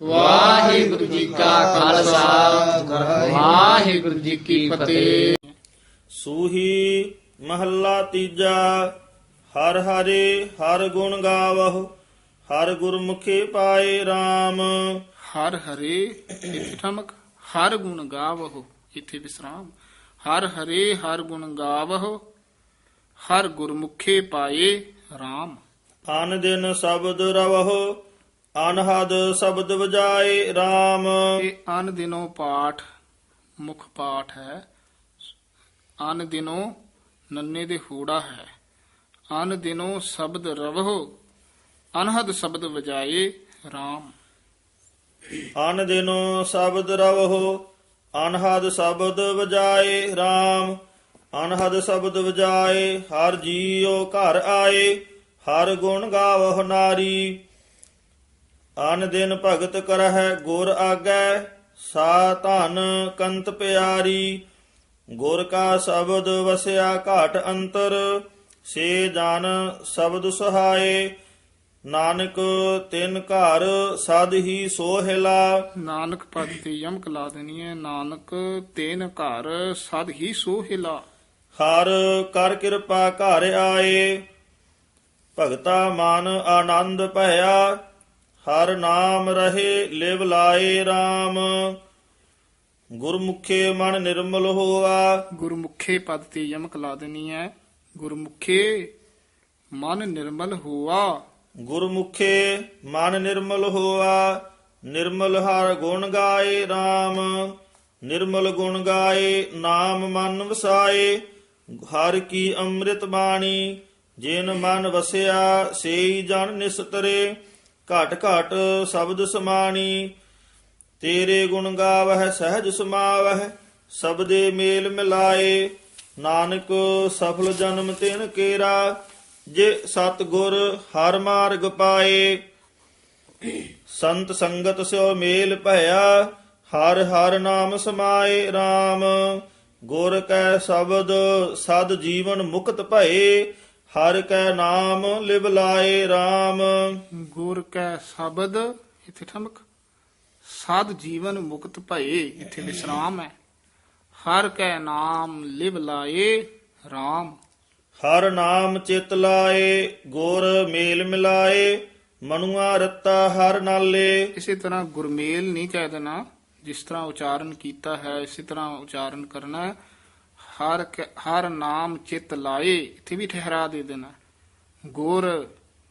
ਵਾਹਿਗੁਰੂ ਜੀ ਕਾ ਖਾਲਸਾ। ਵਾਹਿਗੁਰੂ ਜੀ ਕੀ ਫਤਿਹ। ਸੂਹੀ ਮਹੱਲਾ ਤੀਜਾ ਹਰ ਹਰੇ ਹਰ ਗੁਣ ਗਾਵਹੁ ਹਰ ਗੁਰਮੁਖੇ ਪਾਏ RAM ਹਰ ਹਰੇ ਇੱਥੇ ਠਮਕ ਹਰ ਗੁਣ ਗਾਵਹੁ ਇੱਥੇ ਵਿਸਰਾਮ। ਹਰ ਹਰੇ ਹਰ ਗੁਣ ਗਾਵਹੁ ਹਰ ਗੁਰਮੁਖੇ ਪਾਏ RAM ਅਨ ਦਿਨ ਸ਼ਬਦ ਰਵਹੁ ਅਨਹਦ ਸ਼ਬਦ ਵਜਾਏ RAM ਇਹ ਅਨ ਦਿਨੋਂ ਪਾਠ ਮੁੱਖ ਪਾਠ ਹੈ। ਅਨ ਦਿਨੋਂ ਨੰਨੇ ਦੇ ਹੂੜਾ ਹੈ। ਅਨ ਦਿਨੋਂ ਸ਼ਬਦ ਰਵਹੁ ਅਨਹਦ ਸ਼ਬਦ ਵਜਾਏ RAM ਅਨ ਦਿਨੋ ਸ਼ਬਦ ਰਵਹੁ ਅਨਹਦ ਸ਼ਬਦ ਵਜਾਏ RAM ਅਨਹਦ ਸ਼ਬਦ ਵਜਾਏ ਹਰ ਜੀਉ ਘਰ ਆਏ ਹਰ ਗੁਣ ਗਾਵਹੁ ਨਾਰੀ। ਅਨ ਦਿਨ ਭਗਤ ਕਰਹਿ ਗੁਰ ਆਗੈ ਸਾ ਧਨ ਕੰਤ ਪਿਆਰੀ। ਗੁਰ ਕਾ ਸ਼ਬਦ ਵਸਿਆ ਘਾਟ ਅੰਤਰ ਸੇ ਜਨ ਸ਼ਬਦ ਸੁਹਾਏ। ਨਾਨਕ ਤਿਨ ਘਰ ਸਦ ਹੀ ਸੋਹਿਲਾ। ਨਾਨਕ ਪਦ ਤੇ ਯਮਕ ਲਾ ਦੇਣੀ ਹੈ ਨਾਨਕ ਤੇਨ ਘਰ ਸਦ ਹੀ ਸੋਹਿਲਾ। ਹਰ ਕਰ ਕਿਰਪਾ ਘਰ ਆਏ ਭਗਤਾ ਮਨ ਆਨੰਦ ਭਇਆ। ਹਰ ਨਾਮ ਰਹੇ ਲਿਵ ਲਾਏ RAM ਗੁਰਮੁਖੇ ਮਨ ਨਿਰਮਲ ਹੋਆ। ਗੁਰਮੁਖੇ ਪਦ ਤੇ ਯਮਕ ਲਾ ਦੇਣੀ ਹੈ। ਗੁਰਮੁਖੇ ਮਨ ਨਿਰਮਲ ਹੋਆ। ਗੁਰਮੁਖੇ ਮਨ ਨਿਰਮਲ ਹੋਆ। ਨਿਰਮਲ ਹਰ ਗੁਣ ਗਾਏ RAM ਨਿਰਮਲ ਗੁਣ ਗਾਏ ਨਾਮ ਮਨ ਵਸਾਏ। ਹਰ ਕੀ ਅੰਮ੍ਰਿਤ ਬਾਣੀ ਜਿਨ ਮਨ ਵਸਿਆ ਸੇਈ ਜਨ ਨਿਸਤਰੇ। ਘਟ ਘਟ ਸ਼ਬਦ ਸਮਾਣੀ, ਤੇਰੇ ਗੁਣ ਗਾਵਹਿ, ਸਹਿਜ ਸਮਾਵਹਿ, ਸਬਦੇ ਮੇਲ ਮਿਲਾਏ, ਨਾਨਕ ਸਫਲ ਜਨਮ ਤਿਨ ਕੇਰਾ, ਜੇ ਸਤ ਗੁਰ ਹਰ ਮਾਰਗ ਪਾਏ। ਸੰਤ ਸੰਗਤ ਸਿਓ ਮੇਲ ਭਇਆ, ਹਰ ਹਰ ਨਾਮ ਸਮਾਏ RAM ਗੁਰ ਕੈ ਸ਼ਬਦ, ਸਦ ਜੀਵਨ ਮੁਕਤ ਭਏ ਹਰ ਕੈ ਨਾਮ ਲਿਵ ਲਾਏ RAM ਗੁਰ ਕੈ ਸ਼ਬਦ ਇੱਥੇ ਠਮਕ। ਸਾਧ ਜੀਵਨ ਮੁਕਤ ਭਏ ਇੱਥੇ ਵਿਸਰਾਮ ਹੈ। ਹਰ ਕੈ ਨਾਮ ਲਿਵ ਲਾਏ RAM ਹਰ ਨਾਮ ਚਿਤ ਲਾਏ ਗੁਰ ਮੇਲ ਮਿਲਾਏ ਮਨੁਆ ਰਤਾ ਹਰ ਨਾਲੇ। ਇਸੇ ਤਰ੍ਹਾਂ ਗੁਰਮੇਲ ਨਹੀਂ ਕਹਿ ਦੇਣਾ ਜਿਸ ਤਰ੍ਹਾਂ ਉਚਾਰਨ ਕੀਤਾ ਹੈ ਇਸੇ ਤਰ੍ਹਾਂ ਉਚਾਰਨ ਕਰਨਾ ਹੈ। ਹਰ ਹਰ ਨਾਮ ਚਿਤ ਲਾਏ, ਇੱਥੇ ਵੀ ਠਹਿਰਾ ਦੇ ਦੇਣਾ। ਗੁਰ,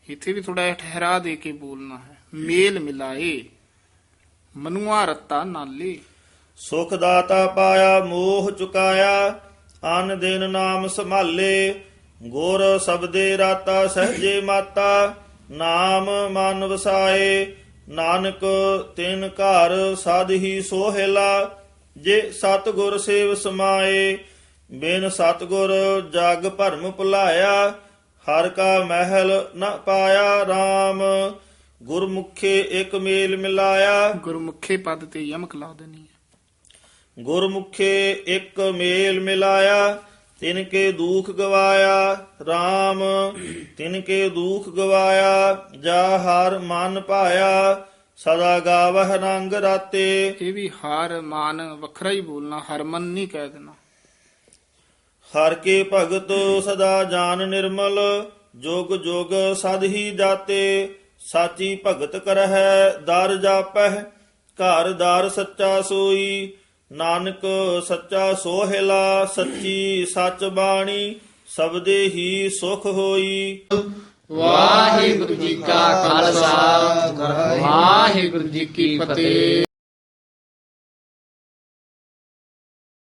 ਇੱਥੇ ਵੀ ਥੋੜਾ ਠਹਿਰਾ ਦੇ ਕੇ ਬੋਲਣਾ ਹੈ। ਮੇਲ ਮਿਲਾਏ, ਮਨੁਆ ਰਤਾ ਨਾਲੇ। ਸੁਖ ਦਾਤਾ ਪਾਇਆ, ਮੋਹ ਚੁਕਾਇਆ, ਅਨ ਦਿਨ ਨਾਮ ਸੰਭਾਲੇ। ਗੁਰ ਸਬਦੇ ਰਾਤਾ, ਸਹਜੇ ਮਾਤਾ, ਨਾਮ ਮਨ ਵਸਾਏ। ਨਾਨਕ ਤਿਨ ਘਰ ਸਦ ਹੀ ਸੋਹਿਲਾ, ਜੇ ਸਤ ਗੁਰ ਸੇਵ ਸਮਾਏ। ਬਿਨ ਸਤਗੁਰ ਜਗ ਭਰਮ ਭੁਲਾਇਆ ਹਰ ਕਾ ਮਹਿਲ ਨ ਪਾਇਆ RAM ਗੁਰਮੁਖੇ ਇੱਕ ਮੇਲ ਮਿਲਾਇਆ। ਗੁਰਮੁਖੇ ਪਦ ਤੇ ਯਮਕ ਲਾ ਦੇਣੀ ਹੈ। ਗੁਰਮੁਖੇ ਇੱਕ ਮੇਲ ਮਿਲਾਇਆ ਤਿਨ ਕੇ ਦੁਖ ਗਵਾਇਆ RAM ਤਿਨ ਕੇ ਦੁਖ ਗਵਾਇਆ ਜਾ ਹਰ ਮਨ ਪਾਇਆ ਸਦਾ ਗਾਵਹ ਰੰਗ ਰਾਤੇ। ਇਹ ਵੀ ਹਰ ਮਾਨ ਵੱਖਰਾ ਹੀ ਬੋਲਣਾ ਹਰਮਨ ਨਹੀਂ ਕਹਿ ਦੇਣਾ। ਹਰ ਕੇ ਭਗਤ ਸਦਾ ਜਾਨ ਨਿਰਮਲ, ਜੋਗ ਜੋਗ ਸਦ ਹੀ ਜਾਤੇ, ਸਾਚੀ ਭਗਤ ਕਰਹਿ ਦਰ ਜਾਪਹਿ, ਘਰ ਦਰ ਸੱਚਾ ਸੋਈ, ਨਾਨਕ ਸੱਚਾ ਸੋਹਿਲਾ, ਸੱਚੀ ਸੱਚ ਬਾਣੀ, ਸਬਦੇ ਹੀ ਸੁਖ ਹੋਈ। ਵਾਹਿਗੁਰੂ ਜੀ ਕਾ ਖਾਲਸਾ, ਵਾਹਿਗੁਰੂ ਜੀ ਕੀ ਫਤਿਹ।